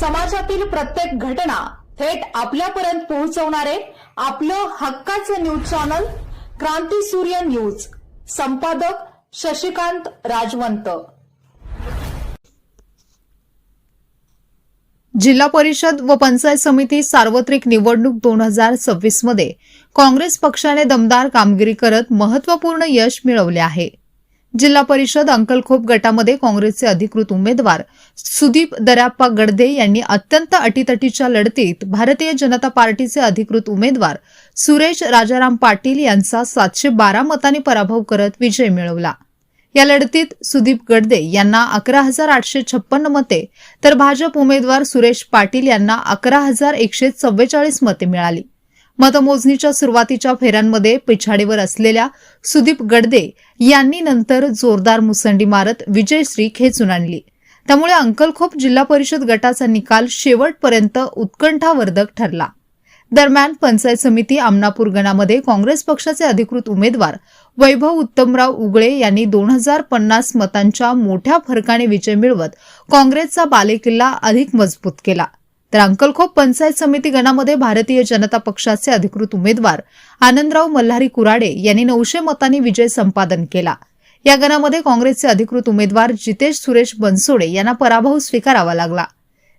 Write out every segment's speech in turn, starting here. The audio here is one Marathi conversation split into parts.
समाजातील प्रत्येक घटना थेट आपल्यापर्यंत पोहोचवणारे आपलं हक्काचं न्यूज चॅनल क्रांती सूर्य न्यूज. संपादक शशिकांत राजवंत. जिल्हा परिषद व पंचायत समिती सार्वत्रिक निवडणूक दोन हजार सव्वीसमध्ये काँग्रेस पक्षाने दमदार कामगिरी करत महत्त्वपूर्ण यश मिळवले आहे. जिल्हा परिषद अंकलखोप गटामध्ये काँग्रेसचे अधिकृत उमेदवार सुदीप दराप्पा गडदे यांनी अत्यंत अटीतटीच्या लढतीत भारतीय जनता पार्टीचे अधिकृत उमेदवार सुरेश राजाराम पाटील यांचा सातशे बारा मतांनी पराभव करत विजय मिळवला. या लढतीत सुदीप गडदे यांना अकरा हजार आठशे छप्पन्न मते तर भाजप उमेदवार सुरेश पाटील यांना अकरा हजार एकशे चव्वेचाळीस मते मिळाली. मतमोजणीच्या सुरुवातीच्या फेऱ्यांमध्ये पिछाडीवर असलेल्या सुदीप गडदे यांनी नंतर जोरदार मुसंडी मारत विजयश्री खेचून आणली. त्यामुळे अंकलखोप जिल्हा परिषद गटाचा निकाल शेवटपर्यंत उत्कंठावर्धक ठरला. दरम्यान पंचायत समिती आमनापूर गणामध्ये काँग्रेस पक्षाचे अधिकृत उमेदवार वैभव उत्तमराव उगळे यांनी दोन हजार पन्नास मतांच्या मोठ्या फरकाने विजय मिळवत काँग्रेसचा बालेकिल्ला अधिक मजबूत केला. तर अंकलखोप पंचायत समिती गणामध्ये भारतीय जनता पक्षाचे अधिकृत उमेदवार आनंदराव मल्हारी कुराडे यांनी नऊशे मतांनी विजय संपादन केला. या गणामध्ये काँग्रेसचे अधिकृत उमेदवार जितेश सुरेश बनसोडे यांना पराभव स्वीकारावा लागला.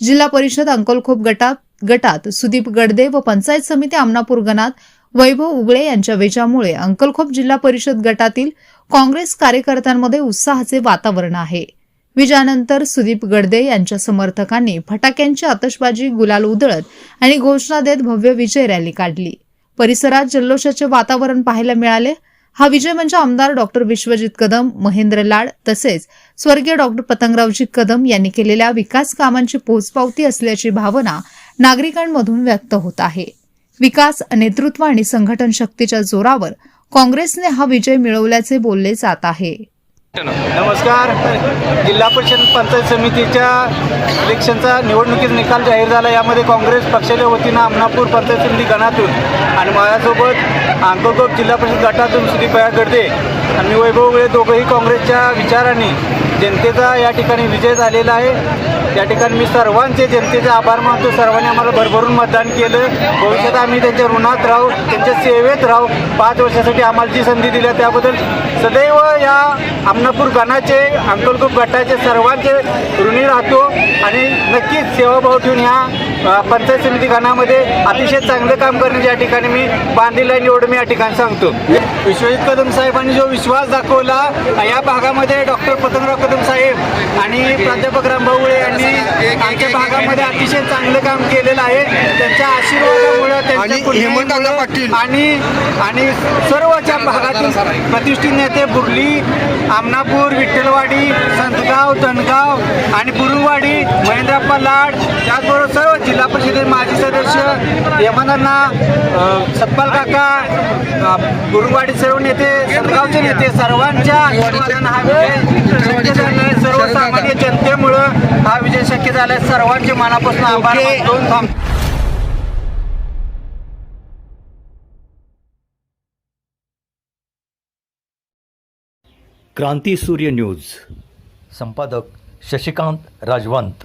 जिल्हा परिषद अंकलखोप गटात गटात सुदीप गडदे व पंचायत समिती आमनापूर गणात वैभव उगळे यांच्या वेजामुळे अंकलखोप जिल्हा परिषद गटातील काँग्रेस कार्यकर्त्यांमध्ये उत्साहाचे वातावरण आहे. विजयानंतर सुदीप गडदे यांच्या समर्थकांनी फटाक्यांची आतषबाजी गुलाल उधळत आणि घोषणा देत भव्य विजय रॅली काढली. परिसरात जल्लोषाचे वातावरण पाहायला मिळाले. हा विजय म्हणजे आमदार डॉक्टर विश्वजित कदम महेंद्र लाड तसेच स्वर्गीय डॉक्टर पतंगरावजी कदम यांनी केलेल्या विकास कामांची पोचपावती असल्याची भावना नागरिकांमधून व्यक्त होत आहे. विकास नेतृत्व आणि संघटन शक्तीच्या जोरावर काँग्रेसने हा विजय मिळवल्याचे बोलले जात आहे. नमस्कार. जिल्हा परिषद पंचायत समितीच्या इलेक्शनचा निवडणुकीचा निकाल जाहीर झाला. यामध्ये काँग्रेस पक्षाच्या वतीनं आमनापूर पंचायत समिती गणातून आणि माझ्यासोबत अंकलकोट जिल्हा परिषद गटातून सुदीपया गर्दे आणि वैभव वेळे दोघंही काँग्रेसच्या विचाराने जनतेचा या ठिकाणी विजय झालेला आहे. या ठिकाणी मी सर्वांचे जनतेचे आभार मानतो. सर्वांनी आम्हाला भरभरून मतदान केलं. भविष्यात आम्ही त्यांच्या ऋणात राहू त्यांच्या सेवेत राहू. पाच वर्षासाठी आम्हाला जी संधी दिल्या त्याबद्दल सदैव या आमनापूर गणाचे अंकलकूप गटाचे सर्वांचे ऋणी राहतो. आणि नक्कीच सेवाभाव ठेवून ह्या पंचायत समिती गणामध्ये अतिशय चांगलं काम करण्याचे या ठिकाणी मी बांधलेला निवड मी या ठिकाणी सांगतो. विश्वजित कदम साहेबांनी जो विश्वास दाखवला या भागामध्ये डॉक्टर पतंगराव कदम साहेब आणि प्राध्यापक रामभाऊ यांनी आमच्या भागामध्ये अतिशय चांगलं काम केलेलं आहे त्यांच्या आशीर्वादामुळे त्यांच्या पाटील. आणि आणि सर्वच्या भागातील प्रतिष्ठित नेते बुर्ली आमनापूर विठ्ठलवाडी संतगाव धनगाव आणि बुरुवाडी महेंद्रप्पा लाड त्याचबरोबर सर्व जिल्हा परिषदेचे माजी सदस्य यमनांना सतपाल काका अ, बुरुवाडी सर्व नेते संतगावचे नेते सर्वांच्या आशीर्वादानं हा विजय शक्य झाला आहे. सर्वसामान्य जनतेमुळं हा विजय शक्य झाला आहे सर्वांचे मनापासून आभार थांबतो क्रांती सूर्य न्यूज. संपादक शशिकांत राजवंत.